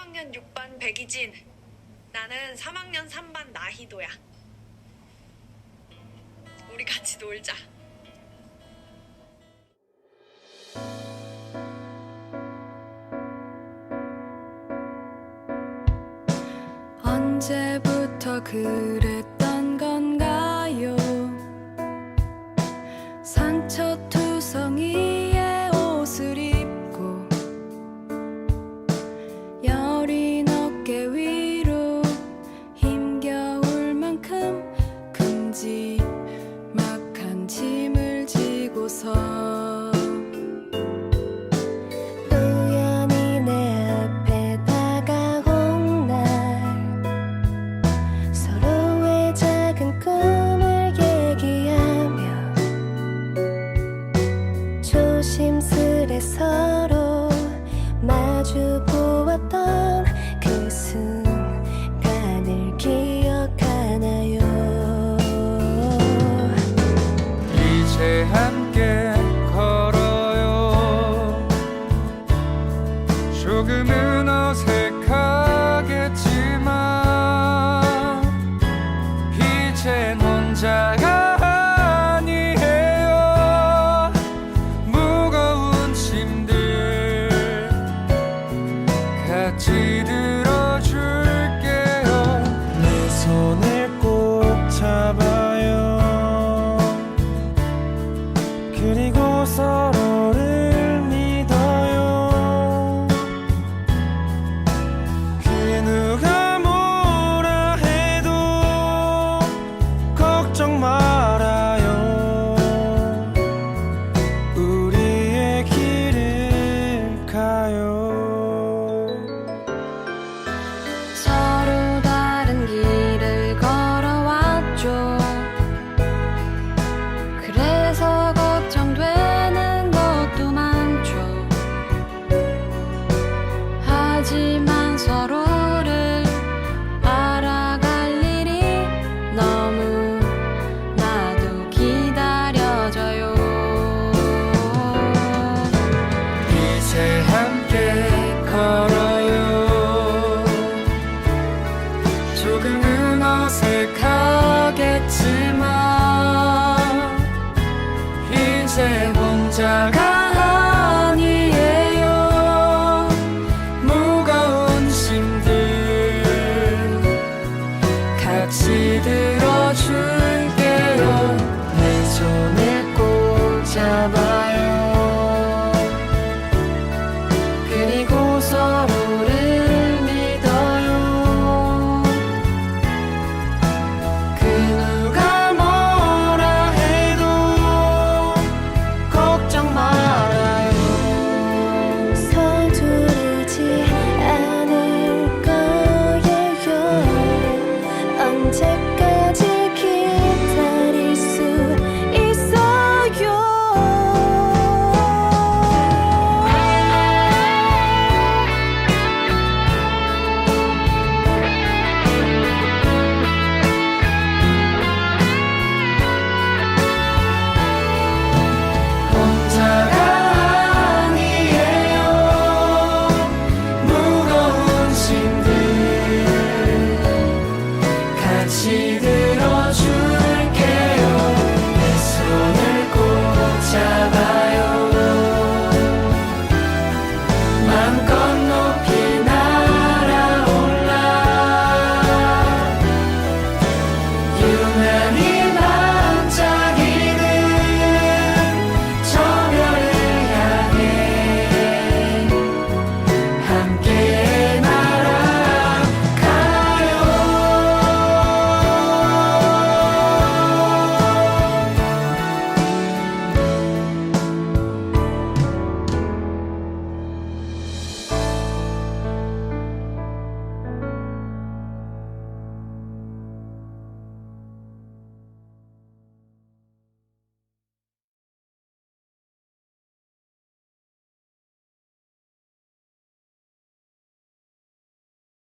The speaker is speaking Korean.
3학년 6반 백이진. 나는 3학년 3반 나희도야. 우리 같이 놀자. 언제부터 그랬 조심스레 서로 마주 보았던 그 순간을 기억하나요? 이제 함께 걸어요. 조금은 어색하겠지만 이젠 혼자 같이 들어줄게요. 내 손을 꼭 잡아요. 그리고 지만 서로를 알아갈 일이 너무 나도 기다려져요. 이제 함께 걸어요. 조금은 어색하겠지만 이제 혼자가